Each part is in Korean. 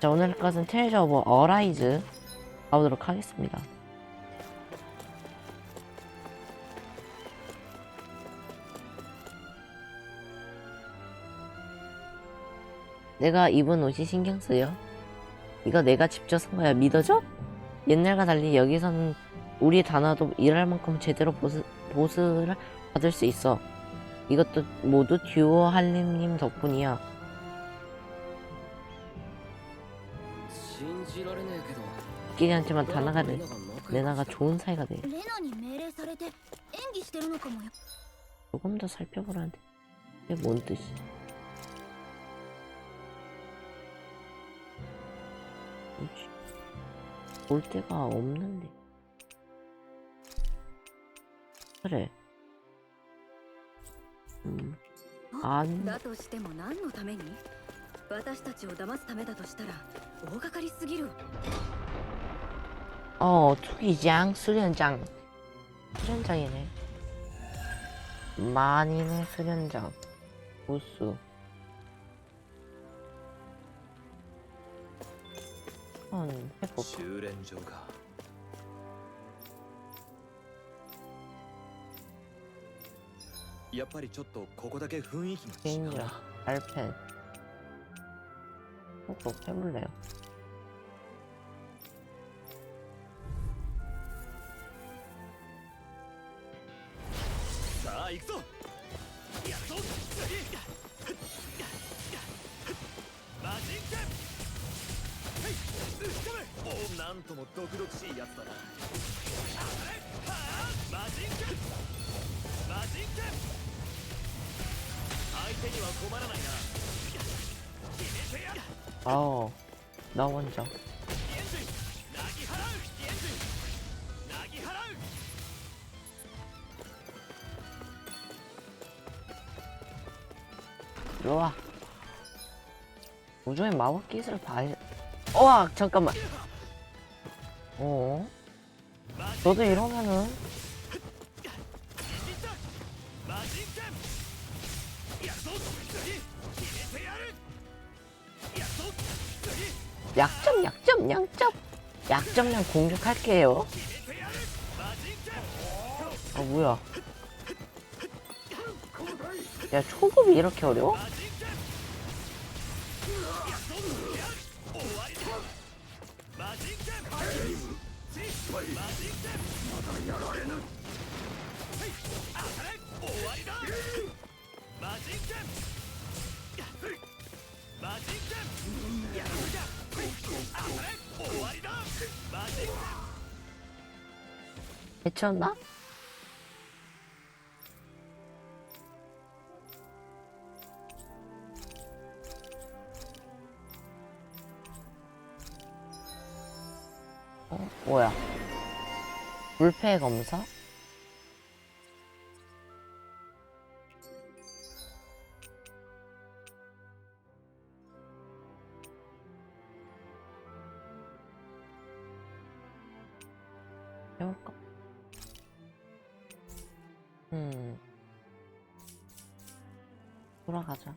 자 오늘 할 것은 트레저 오브 어라이즈 가보도록 하겠습니다. 내가 입은 옷이 신경 쓰여? 이거 내가 직접 산 거야 믿어져? 옛날과 달리 여기서는 우리 단어도 일할 만큼 제대로 보스, 보스를 받을 수 있어. 이것도 모두 듀오 할림님 덕분이야 웃기지 않지만 다나가 レ 를 ナが仲良く 레나가 좋은 사이가 돼 レナに命令されて演技してるのかもよ 조금 더 살펴보라는데 이게 뭔 뜻이? 뭐지? 볼 데가 없는데. 그래. 음, 아니, だとしても何のために私たちを騙すためだとしたら大掛かりすぎる 어, 초기장, 수련장. 수련장이네. 만인의 수련장. 우수. 음, 회복. 주렌조가 겐지라, 알펜. 회복 해볼래요. 行くぞやるぞ次マジンケンはい打ち込めおなんとも毒々しいやつだなあれはあマジンケンマジンケン相手には困らないな決めてやる 아우 나 먼저 エンジンなぎ払うエンジンなぎ払う 들어와. 우주의 마법 기술을 봐야 우와 어, 아, 잠깐만. 어? 너도 이러면은. 약점 약점 약점. 약점량 공격할게요. 아 뭐야? 야 초급이 이렇게 어려워? 미쳤나? 어? 뭐야? 불패 검사? 해볼까? 음. 돌아가자.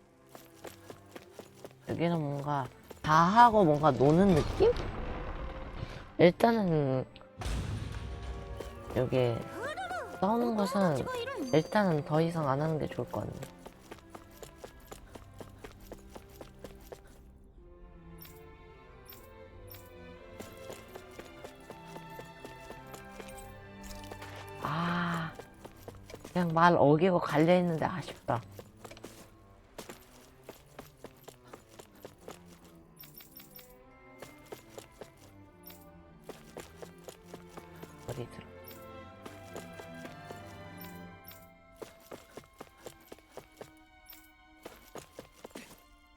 여기는 뭔가 다 하고 뭔가 노는 느낌? 일단은 여기 싸우는 것은 일단은 더 이상 안 하는 게 좋을 것 같네. 아, 그냥 말 어기고 갈려 있는데 아쉽다. 어디 들어?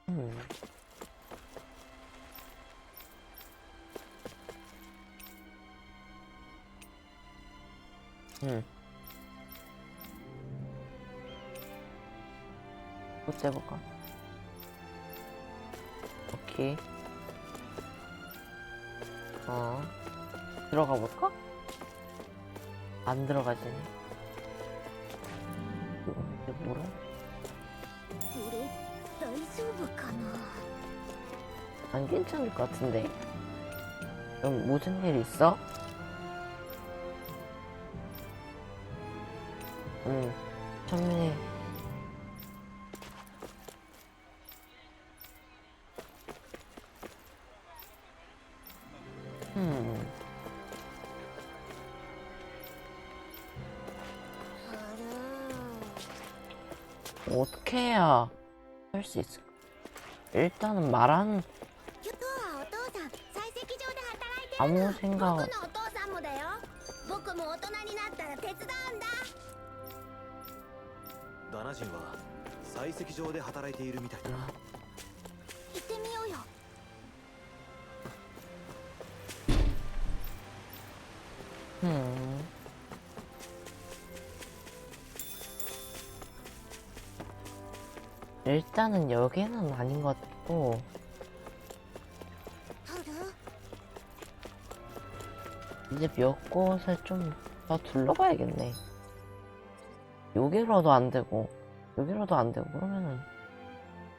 음. 음. 또 떼볼까? 오케이. 어. 들어가 볼까? 안 들어가지네. 이게 뭐라? 안 괜찮을 것 같은데. 그럼 무슨 일 있어? 음, 응, 천민이. 어떡해 요? 할수있 어. 일단말한아무 생각僕も大人になったら手伝うんだ。ダナジンは採石場で働いているみたいだな。行ってみようよ。うん。 일단은 여기는 아닌 것 같고. 이제 몇 곳을 좀 더 둘러봐야겠네. 여기로도 안되고 여기로도 안되고. 그러면은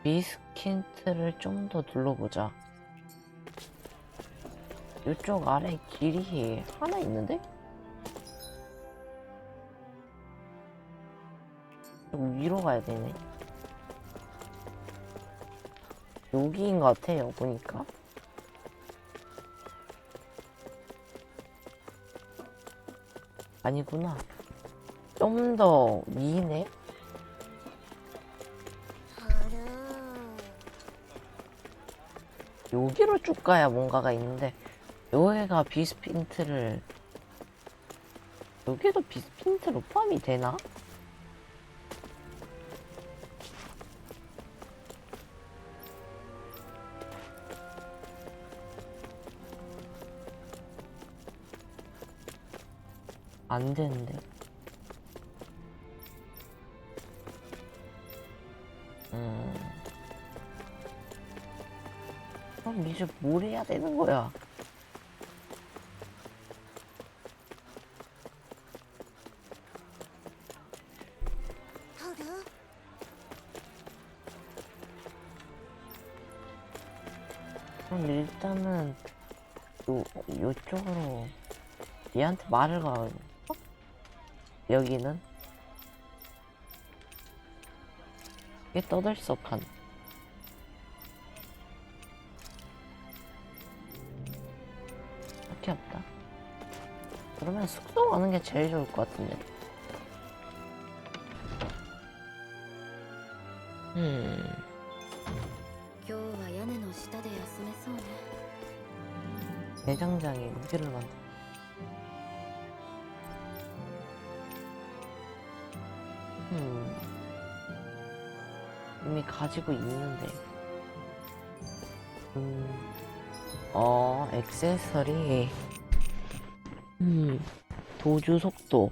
미스킨트를 좀 더 둘러보자. 이쪽 아래 길이 하나 있는데? 위로 가야 되네. 여기인 것 같아요, 보니까. 아니구나. 좀 더? ハル 여기로 쭉 가야 뭔가가 있는데, 여기가 비스핀트를, 여기도 비스핀트로 포함이 되나? 안 되는데. 음. 그럼 이제 뭘 해야 되는 거야? 근데 일단은 요, 요쪽으로 얘한테 말을 가 여기는 이게 떠들썩한 밖에 없다. 그러면 숙소 가는 게 제일 좋을 것 같은데. 음. 내장장이 무기를 만든 음. 이미 가지고 있는데. 음. 어, 액세서리. 음. 도주 속도.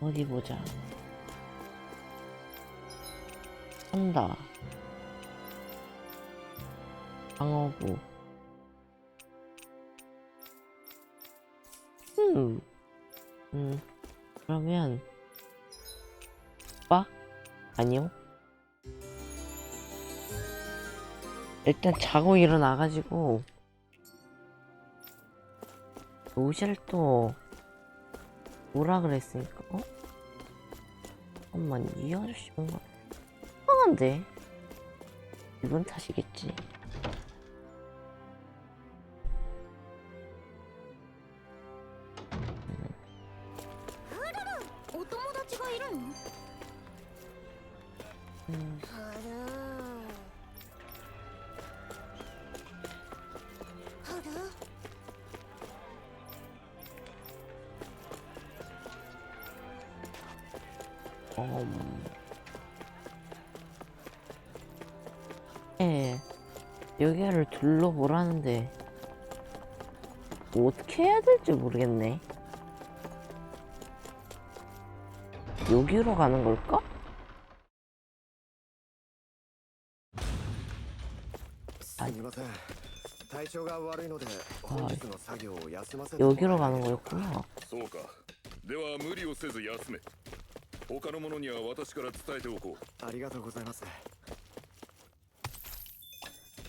어디 보자. 한다. 방어구. 음. 음. 그러면 오빠? 아니요. 일단 자고 일어나가지고 옷을 또 뭐라 그랬으니까 어? 잠깐만 이 아저씨 뭔가 이상한데 이분 탓이겠지 어, 음. 예. 여기를 둘러보라는데 뭐 어떻게 해야 될지 모르겠네. 여기로 가는 걸까? 아, 아 여기로 가는 거였구나. 他の者には私から伝えておこうありがとうございます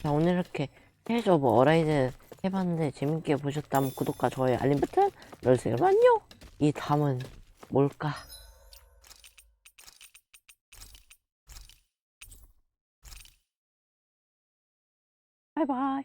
자, 오늘 이렇게 테일즈 오브 어라이즈 해봤는데 재밌게 보셨다면 구독과 좋아요, 알림 버튼 눌러주세요. 안녕! 이 다음은 뭘까? 바이바이.